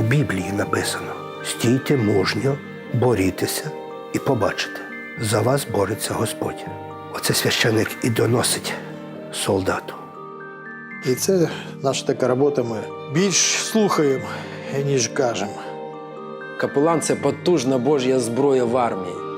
У Біблії написано: стійте мужньо, борітеся і побачите. За вас бореться Господь. Оце священик і доносить солдату. І це наша така робота. Ми більш слухаємо, ніж кажемо. Капелан це потужна Божя зброя в армії.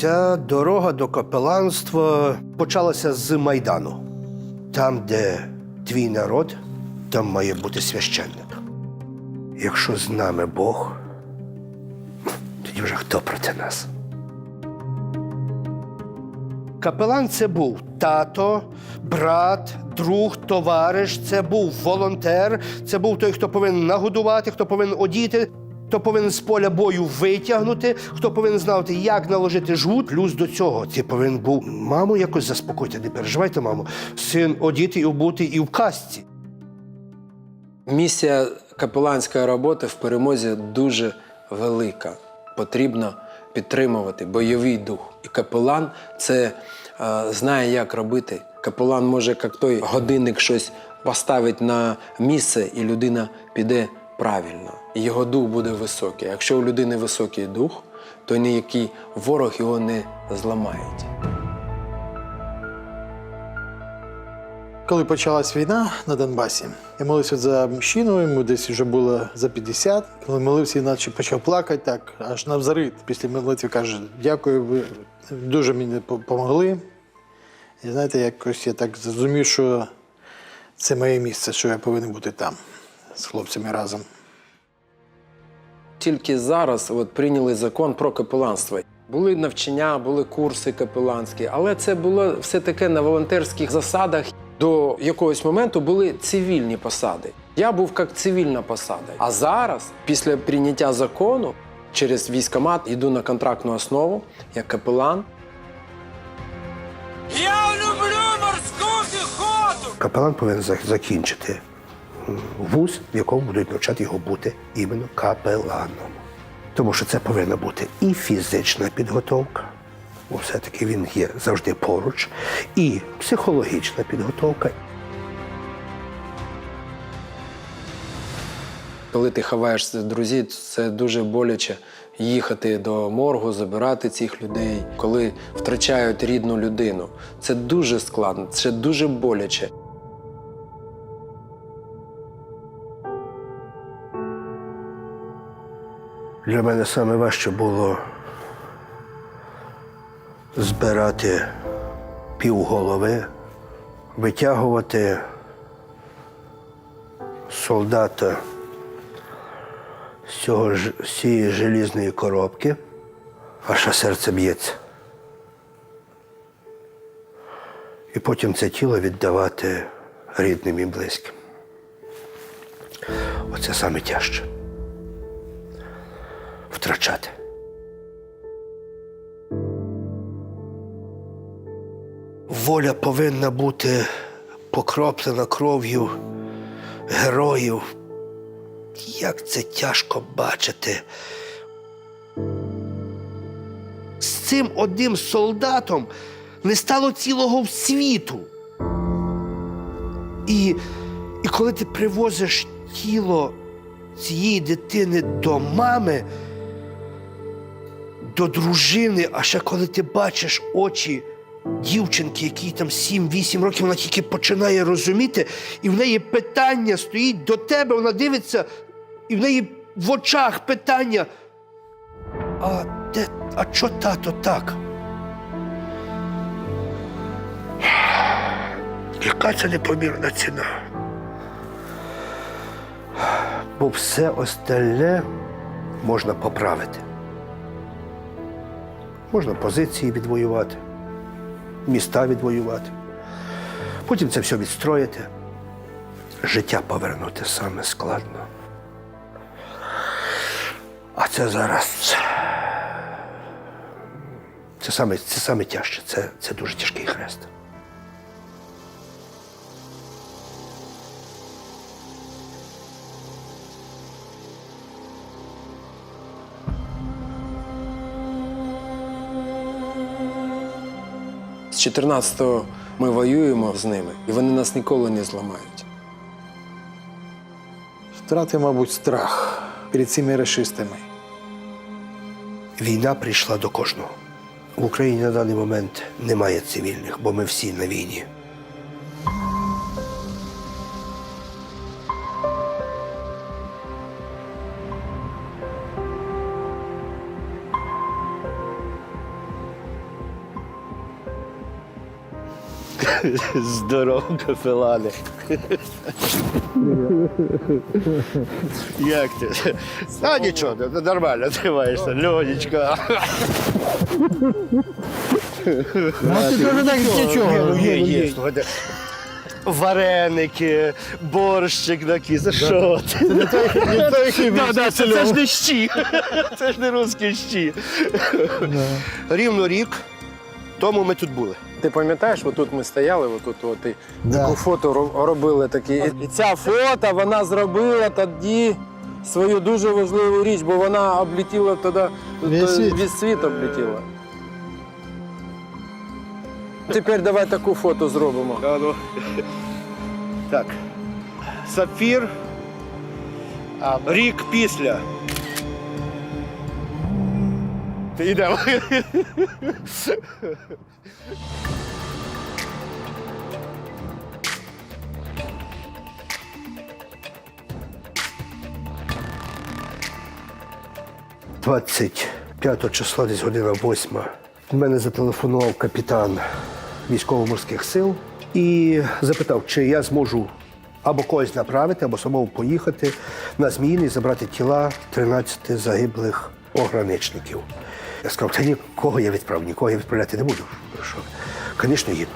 Ця дорога до капеланства почалася з Майдану. Там, де твій народ, там має бути священник. Якщо з нами Бог, тоді вже хто проти нас? Капелан це був тато, брат, друг, товариш, це був волонтер, це був той, хто повинен нагодувати, хто повинен одіти, хто повинен з поля бою витягнути, хто повинен знати, як наложити жгут. Плюс до цього ти повинен був маму якось заспокоїти. Не переживайте, мамо. Син одіти і обути і в касці. Місія капеланської роботи в перемозі дуже велика. Потрібно підтримувати бойовий дух. І капелан це е, знає, як робити. Капелан може, як той годинник, щось поставить на місце, і людина піде правильно. Його дух буде високий. Якщо у людини високий дух, то ніякий ворог його не зламає. Коли почалась війна на Донбасі, я молився за мужчину, йому десь вже було за 50. Коли молився, він наче почав плакати так, аж навзарит. Після молитви каже: дякую, ви дуже мені допомогли. І знаєте, якось я так зрозумів, що це моє місце, що я повинен бути там з хлопцями разом. Тільки зараз от, прийняли закон про капеланство. Були навчання, були курси капеланські, але це було все таке на волонтерських засадах. До якогось моменту були цивільні посади. Я був як цивільна посада. А зараз, після прийняття закону, через військомат йду на контрактну основу як капелан. Я люблю морську піхоту! Капелан повинен закінчити вуз, в якому будуть навчати його бути іменно капеланом. Тому що це повинна бути і фізична підготовка, бо все-таки він є завжди поруч, і психологічна підготовка. Коли ти ховаєшся друзів, це дуже боляче їхати до моргу, забирати цих людей. Коли втрачають рідну людину, це дуже складно, це дуже боляче. Для мене саме важче було збирати півголови, витягувати солдата з, цього, з цієї желізної коробки, аж серце б'ється. І потім це тіло віддавати рідним і близьким. Оце саме тяжче втрачати. Воля повинна бути покроплена кров'ю героїв. Як це тяжко бачити. З цим одним солдатом не стало цілого світу. І, і коли ти привозиш тіло цієї дитини до мами, до дружини, а ще коли ти бачиш очі дівчинки, якій там 7-8 років, вона тільки починає розуміти, і в неї питання стоїть до тебе, вона дивиться, і в неї в очах питання. А де, а чо тато так? Яка це непомірна ціна? Бо все остальне можна поправити. Можна позиції відвоювати, міста відвоювати. Потім це все відстроїти. Життя повернути саме складно. А це зараз. Це саме, це саме тяжче, це, це дуже тяжкий хрест. З 14-го ми воюємо з ними, і вони нас ніколи не зламають. Втратив, мабуть, страх перед цими расистами. Війна прийшла до кожного. В Україні на даний момент немає цивільних, бо ми всі на війні. Здорово, капелане. Як ти? А нічого, нормально тримаєшся, Льонечка. Ну, ти кажи так, нічого. Є, є, слухайте. Вареники, борщик такий, за що ти? Да, да, Це це ж не щі. Це ж не русські щі. Рівно рік тому ми тут були. Ти пам'ятаєш, отут ми стояли, отут от, і Да. таку фото робили такі. І ця фото вона зробила тоді свою дуже важливу річ, бо вона облетіла тоді, Весь світ. весь світ облетіла. Тепер давай таку фото зробимо. А, ну. Так. Сапфір. Рік після. Йдемо. Двадцять п'ятого числа, десь година восьма. В мене зателефонував капітан військово-морських сил і запитав, чи я зможу або когось направити, або самому поїхати на Зміїний, забрати тіла 13 загиблих пограничників. Я сказав, та нікого я відправлю, нікого я відправляти не буду. Що? Звісно, їду.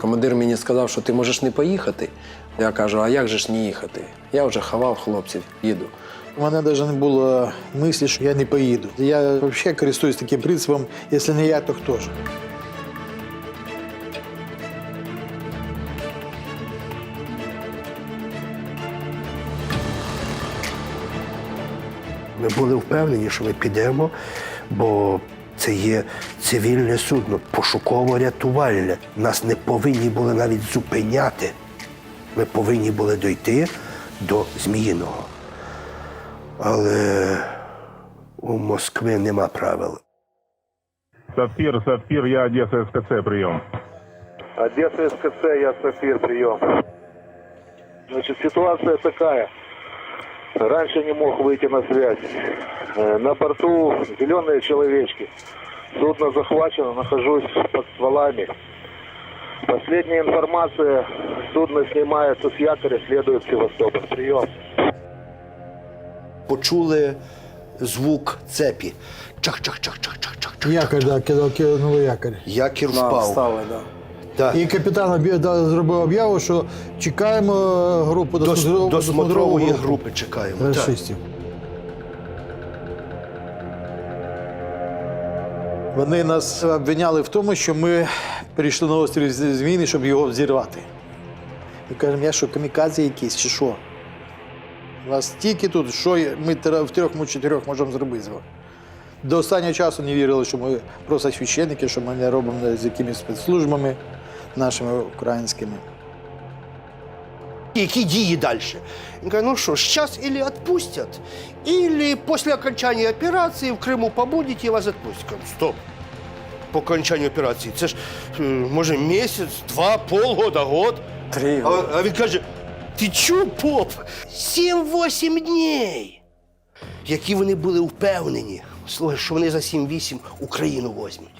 Командир мені сказав, що ти можеш не поїхати. Я кажу, а як же ж не їхати? Я вже ховав хлопців, їду. У мене навіть не було мислі, що я не поїду. Я взагалі користуюсь таким принципом, якщо не я, то хто ж? Ми були впевнені, що ми підемо, бо це є цивільне судно, пошуково-рятувальне. Нас не повинні були навіть зупиняти. Ми повинні були дойти до Зміїного. Але у Москви нема правил. Сапфир, Сапфир, я Одесса СКЦ, прием. Одесса СКЦ, я Сафир, прием. Значит, ситуация такая. Раньше не мог выйти на связь. Э, На борту зеленые человечки. Судно захвачено, нахожусь под стволами. Последняя информация. Судно снимается с якоря, следует в Севастополь. Прием. Почули звук цепі. Чах-чах-чах-чах-чах-чах. Якорь, да, кидав, кинули якорь. Якір Да, впав. встали, да. Так. І капітан зробив об'яву, що чекаємо групу До, досмотрову- до смотрової групу групи чекаємо. Расистів. Вони нас обвиняли в тому, що ми перейшли на острів З- Зміїний, щоб його взірвати. І кажемо, я що, камікадзе якийсь чи що? У вас тільки тут, що ми в трьох, ми чотирьох можемо зробити з вами. До останнього часу не вірили, що ми просто священники, що ми не робимо з якимись спецслужбами нашими українськими. Які дії далі? Він каже, ну що, зараз или відпустять, или після окончання операції в Криму побудете і вас відпустять. Кажу, Стоп. По окончанню операції. Це ж е, може місяць, два, полгода, год. Три А, а він каже: ти чу, поп? Сім-восім днів. Які вони були впевнені, слухай, що вони за 7-8 Україну возьмуть.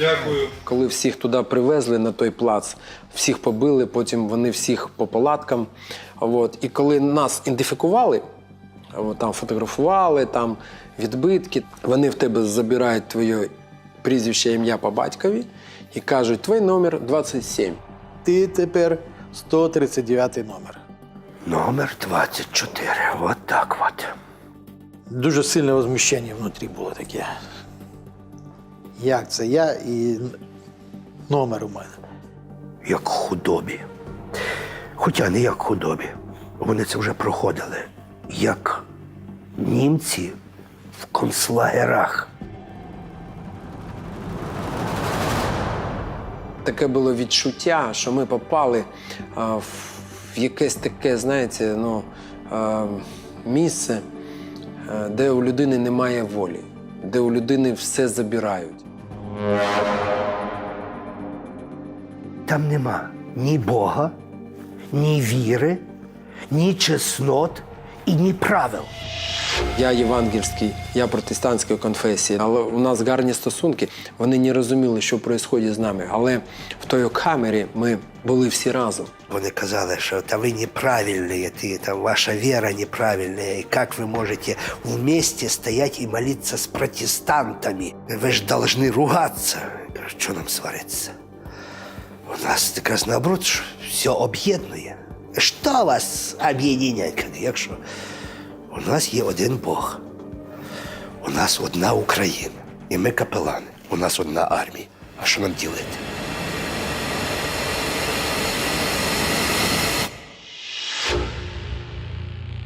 Дякую. Коли всіх туди привезли на той плац, всіх побили, потім вони всіх по палаткам. От. І коли нас ідентифікували, от, там фотографували, там відбитки, вони в тебе забирають твоє прізвище, ім'я по батькові і кажуть, твій номер 27. Ти тепер 139 номер. Номер 24. От так от. Дуже сильне возмущення внутрі було таке. Як це я і номер у мене. Як худобі. Хоча не як худобі. Вони це вже проходили. Як німці в концлагерах. Таке було відчуття, що ми попали а, в, в якесь таке, знаєте, ну, а, місце, а, де у людини немає волі, де у людини все забирають. Там нема ні Бога, ні віри, ні чеснот і ні правил. Я євангельський, я протестантської конфесії, але у нас гарні стосунки. Вони не розуміли, що відбувається з нами. Але в той камері ми були всі разом. Вони казали, що та ви неправильні, ти, там, ваша вера неправильна, і як ви можете вместе стоять і молитися з протестантами? Ви ж должны ругатися. Що нам сваритися? У нас якраз наоборот що все об'єднує. Що вас об'єднує, якщо у нас є один Бог, у нас одна Україна, і ми капелани, у нас одна армія. А що нам ділити?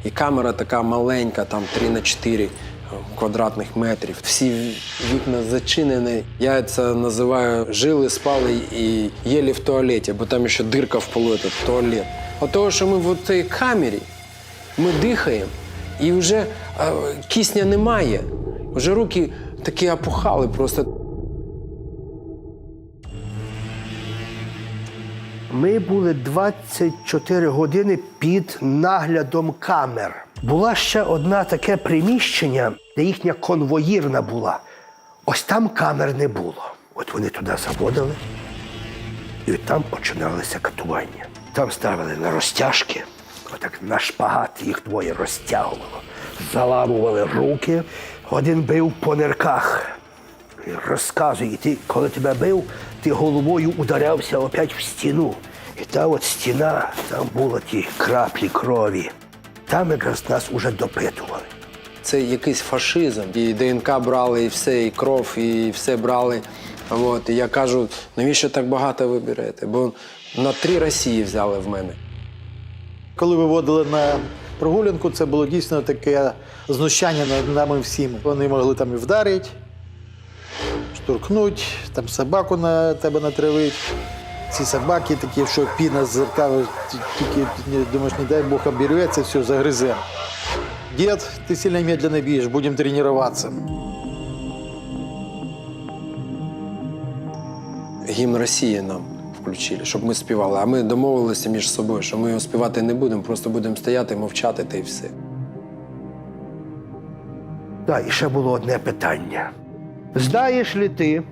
І камера така маленька, там 3 на 4 квадратних метрів. Всі вікна зачинені. Я це називаю жили, спали і їли в туалеті, бо там ще дирка в полу, це туалет. От того, що ми в цій камері, ми дихаємо, і вже е, кисня немає. Вже руки такі опухали просто. Ми були 24 години під наглядом камер. Була ще одна таке приміщення, де їхня конвоїрна була. Ось там камер не було. От вони туди заводили, і там починалися катування. Там ставили на розтяжки, отак на шпагат їх двоє розтягувало, заламували руки, один бив по нирках. Розказує, ти, коли тебе бив, ти головою ударявся опять в стіну. І та от стіна, там були ті краплі крові. Там якраз нас уже допитували. Це якийсь фашизм. І ДНК брали, і все, і кров, і все брали. От. І я кажу, навіщо так багато ви? Бо на три Росії взяли в мене. Коли виводили на прогулянку, це було дійсно таке знущання над нами всіми. Вони могли там і вдарити, штурхнуть, там собаку на тебе натравить. Ці собаки такі, що піна з рта, тільки думаєш, не дай Бог обірветься, все, загризе. Дід, ти сильно медленно б'єш, будемо тренуватися. Гімн Росії нам включили, щоб ми співали. А ми домовилися між собою, що ми його співати не будемо, просто будемо стояти, мовчати та й все. Так, і ще було одне питання. Знаєш ли ти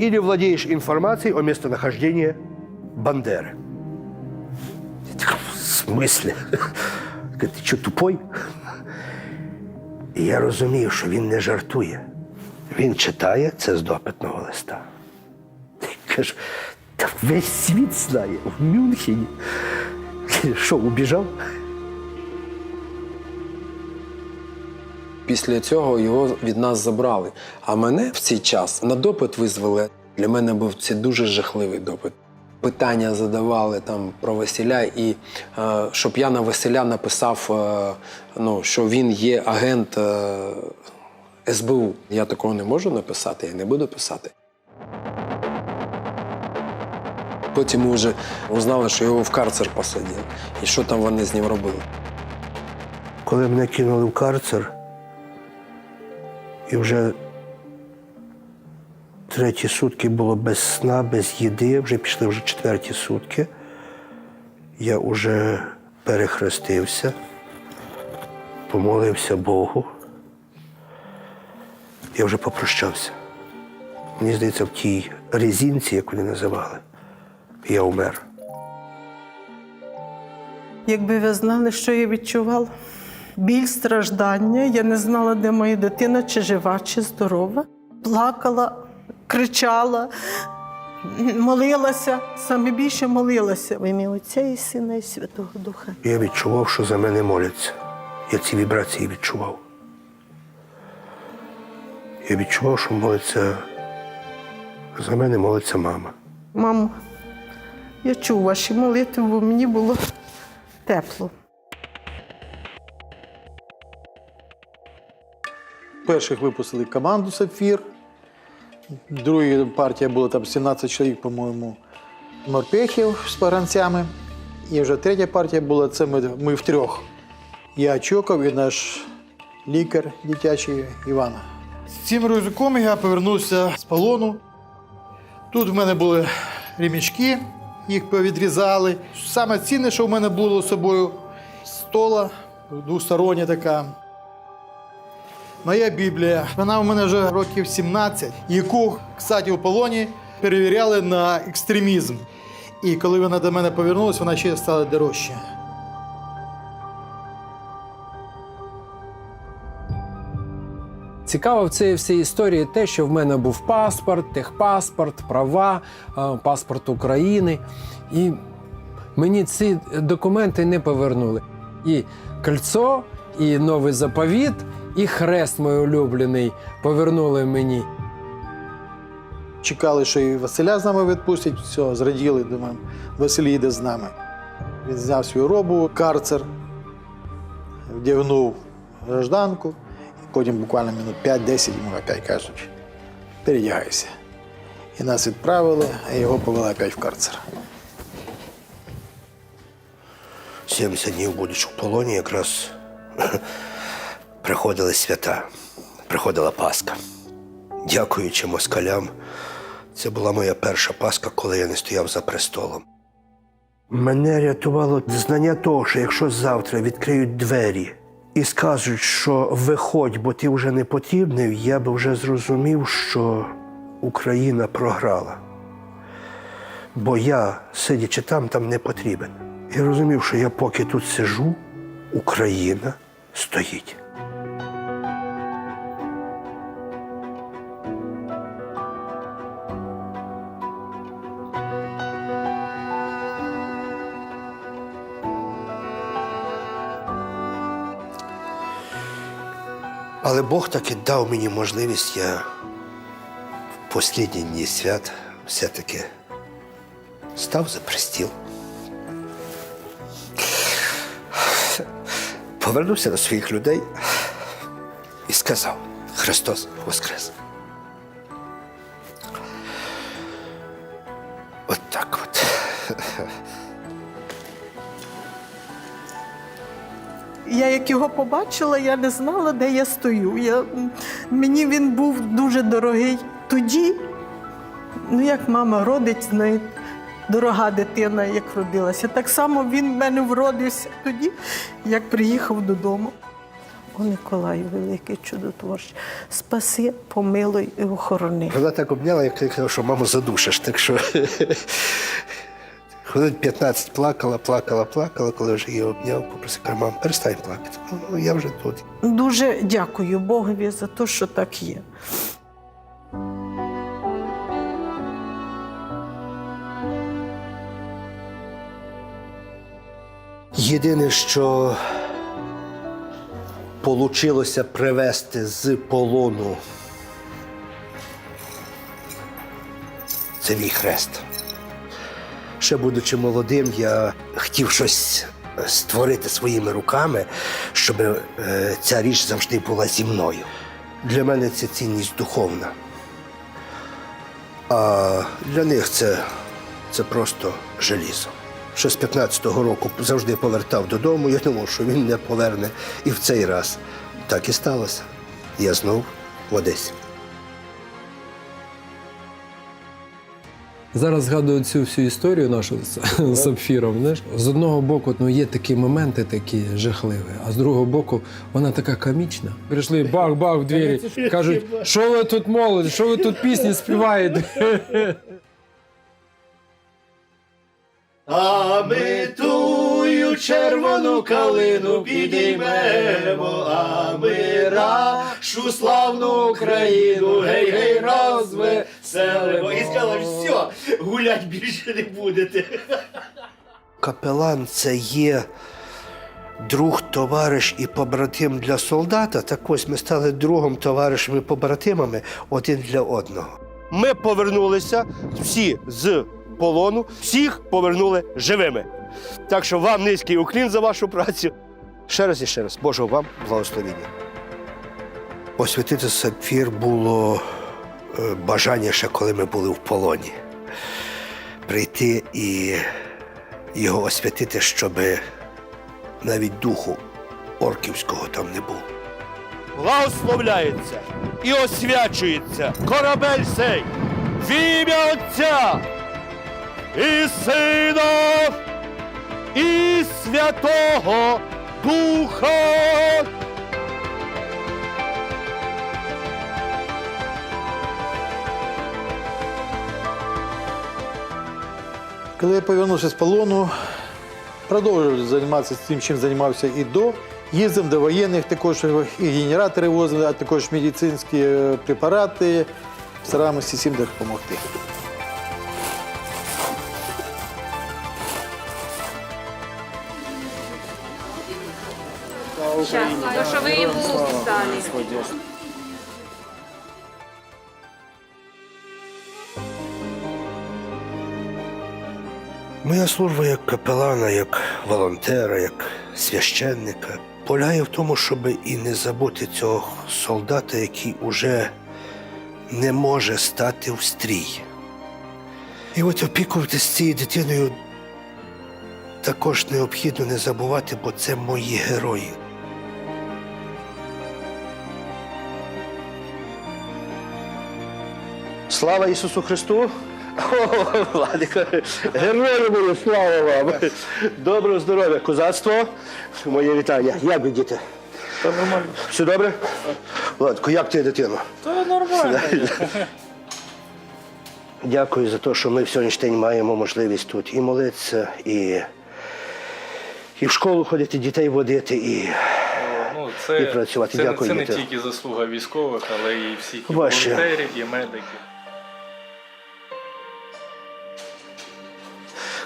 или владеешь информацией о местонахождении Бандеры? Я такой, В? Говорит, Ти що, тупой? І я розумію, що він не жартує. Він читає це з допитного листа. Кажу, та весь світ знає в Мюнхені. Що, убіжав? Після цього його від нас забрали. А мене в цей час на допит визвали. Для мене був це дуже жахливий допит. Питання задавали там про Василя, і е, щоб я на Василя написав, е, ну, що він є агент е, СБУ. Я такого не можу написати, я не буду писати. Потім ми вже узнали, що його в карцер посадили. І що там вони з ним робили. коли мене кинули в карцер, і вже треті сутки було без сна, без їди, вже пішли вже четверті сутки. Я вже перехрестився, помолився Богу. Я вже попрощався. Мені здається, в тій резинці, як вони називали, я умер. Якби ви знали, що я відчувала. Біль, страждання. Я не знала, де моя дитина, чи жива, чи здорова. Плакала, кричала, молилася, саме більше молилася в ім'я Отця і Сина і Святого Духа. Я відчував, що за мене моляться. Я ці вібрації відчував. Я відчував, що моляться За мене молиться мама. Мамо, я чув ваші молитви, бо мені було тепло. Перших випустили команду Сапфір. Друга партія була там 17 чоловік, по-моєму, морпехів з погранцями. І вже третя партія була це ми, ми втрьох. Я Чоков і наш лікар дитячий Іван. З цим рюкзаком я повернувся з полону. Тут в мене були ремішки, їх повідрізали. Саме цінне, що в мене було з собою, стола двостороння така. Моя Біблія, вона у мене вже років 17, яку, кстати, у полоні перевіряли на екстремізм. І коли вона до мене повернулася, вона ще стала дорожча. Цікаво в цій всій історії те, що в мене був паспорт, техпаспорт, права, е, паспорт України. І мені ці документи не повернули. І кольцо, і новий заповіт, і хрест мій улюблений повернули мені. Чекали, що і Василя з нами відпустять. Все, зраділи, думаємо, Василь їде з нами. Він зняв свою робу, карцер, вдягнув гражданку, потім буквально минут 5-10 йому опять кажуть, передягайся. І нас відправили, а його повели опять в карцер. 70 днів будучи в полоні, якраз приходили свята, приходила Пасха. Дякуючи москалям, це була моя перша Пасха, коли я не стояв за престолом. Мене рятувало знання того, що якщо завтра відкриють двері і скажуть, що виходь, бо ти вже не потрібний, я би вже зрозумів, що Україна програла. Бо я, сидячи там, там не потрібен. І розумів, що я поки тут сижу, Україна стоїть. Але Бог таки дав мені можливість, я в останні дні свят все-таки став за престіл. Повернувся до своїх людей і сказав: Христос Воскрес. Я як його побачила, я не знала, де я стою. Я, мені він був дуже дорогий. Тоді, ну як мама родить, знає, дорога дитина, як родилася. Так само він в мене вродився тоді, як приїхав додому. О, Николаю, великий чудотворчий, спаси, помилуй і охорони. Вона так обняла, як я казав, що маму задушиш. Так що хвилин 15 плакала, плакала, плакала, коли вже її обняв, попросив, каже, мам, перестань плакати. Ну, я вже тут. Дуже дякую Богові за те, що так є. Єдине, що получилося привезти з полону. Це мій хрест. Ще будучи молодим, я хотів щось створити своїми руками, щоб е, ця річ завжди була зі мною. Для мене це цінність духовна. А для них це, це просто желізо. Що з 15-го року завжди повертав додому, я думав, що він не поверне. І в цей раз так і сталося. Я знов в Одесі. Зараз згадую цю всю історію нашу з, з сапфіром. Знаєш, з одного боку, ну є такі моменти такі жахливі, а з другого боку, вона така комічна. Прийшли бах-бах в двері. Кажуть, що ви тут молоді, що ви тут пісні співаєте? А ми тую червону калину підіймемо, а ми нашу славну Україну, гей, гей, розвеселимо. І сказали, все, гулять більше не будете. Капелан це є друг, товариш і побратим для солдата. Так ось ми стали другом, товаришем і побратимами один для одного. ми повернулися всі з полону, всіх повернули живими. Так що вам низький уклін за вашу працю. Ще раз і ще раз, Божого вам благословення. Освятити сапфір було бажання ще коли ми були в полоні. Прийти і його освятити, щоб навіть духу орківського там не було. Благословляється і освячується корабель сей в ім'я Отця і Сина і Святого Духа. Коли я повернувся з полону, продовжував займатися тим, чим займався і до. Їздив до воєнних, також і генератори возили, а також медицинські е, препарати. Стараємося всім допомогти. То, що ви їм стали. Моя служба як капелана, як волонтера, як священника полягає в тому, щоб і не забути цього солдата, який уже не може стати в стрій. І от опікуватися цією дитиною також необхідно не забувати, бо це мої герої. Слава Ісусу Христу! О, Владико, герої мої, слава вам! Доброго здоров'я, козацтво. Моє вітання. Як ви діти? Та нормально. Все добре? Владико, як ти, дитино? Та нормально. Дякую за те, що ми в сьогоднішній день маємо можливість тут і молитися, і, і в школу ходити, дітей водити, і Ну, І працювати. це, Дякую, це не тільки заслуга військових, але і всіх і Ваше. волонтерів, і медиків.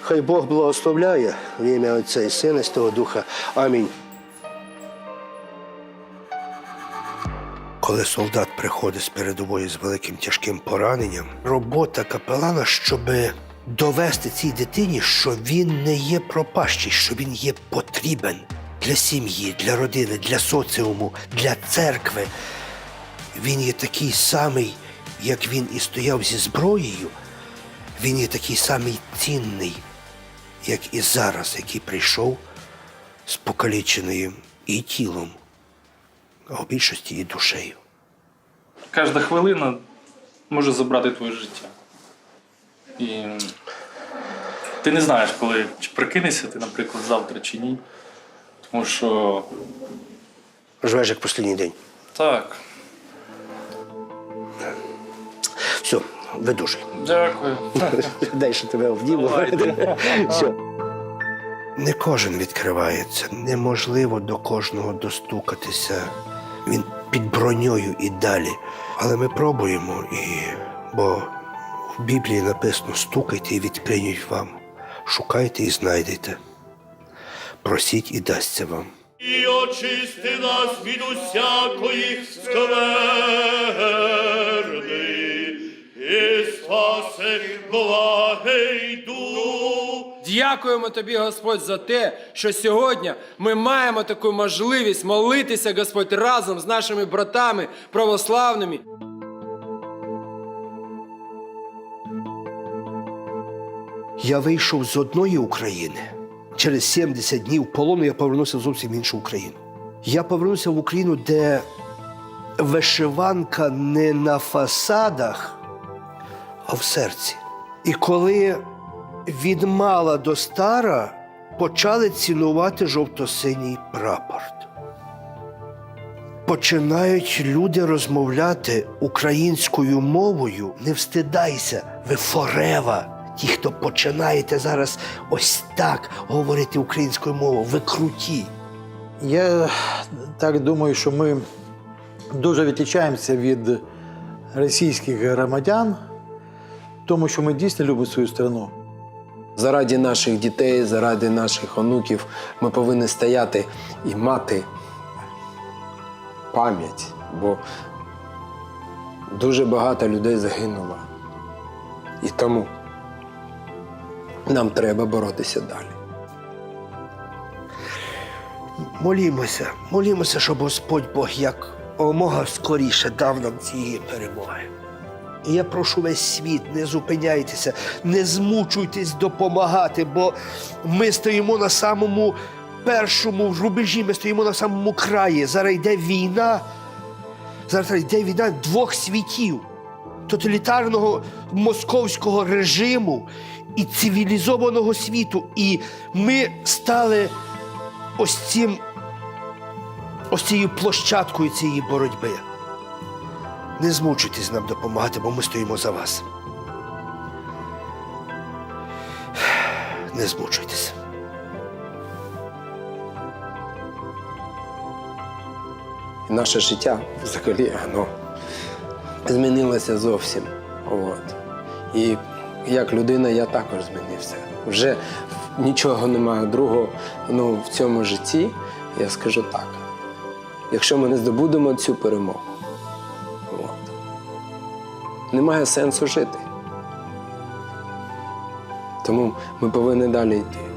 Хай Бог благословляє в ім'я Отця і Сина, і Святого Духа. Амінь. Коли солдат приходить з передової з великим тяжким пораненням, робота капелана, щоб довести цій дитині, що він не є пропащий, що він є потрібен для сім'ї, для родини, для соціуму, для церкви. Він є такий самий, як він і стояв зі зброєю, він є такий самий цінний, як і зараз, який прийшов з покаліченим і тілом, а в більшості і душею. Кожна хвилина може забрати твоє життя. І ти не знаєш, коли чи прикинешся ти, наприклад, завтра чи ні. Тому що Живеш як останній день. так. Все, видужуй. Дякую. Дай, що тебе. Давайте. Все. Не кожен відкривається. Неможливо до кожного достукатися. Він під броньою і далі. Але ми пробуємо, і... бо в Біблії написано: стукайте і відкриють вам. Шукайте і знайдете. Просіть і дасться вам. І очисти нас від усякої скверни, спаси благий дух. Дякуємо тобі, Господь, за те, що сьогодні ми маємо таку можливість молитися, Господь, разом з нашими братами православними. Я вийшов з одної України. Через 70 днів полону я повернувся в зовсім іншу Україну. Я повернувся в Україну, де вишиванка не на фасадах, а в серці. І коли від мала до стара почали цінувати жовто-синій прапорт. Починають люди розмовляти українською мовою. Не встидайся, ви форева. Ті, хто починаєте зараз ось так говорити українською мовою, ви круті. Я так думаю, що ми дуже відрізняємося від російських громадян, тому що ми дійсно любимо свою страну. Заради наших дітей, заради наших онуків ми повинні стояти і мати пам'ять, бо дуже багато людей загинуло. І тому нам треба боротися далі. Молімося, молімося, щоб Господь Бог як омога скоріше дав нам цієї перемоги. І я прошу весь світ, не зупиняйтеся, не змучуйтесь допомагати, бо ми стоїмо на самому першому рубежі, ми стоїмо на самому краї. Зараз йде війна, зараз йде війна двох світів тоталітарного московського режиму і цивілізованого світу. І ми стали ось цим, ось цією площадкою цієї боротьби. Не змучуйтесь нам допомагати, бо ми стоїмо за вас. Не змучуйтесь. Наше життя взагалі воно змінилося зовсім. От. І як людина я також змінився. Вже нічого немає другого ну, в цьому житті. Я скажу так. Якщо ми не здобудемо цю перемогу, немає сенсу жити. Тому ми повинні далі йти.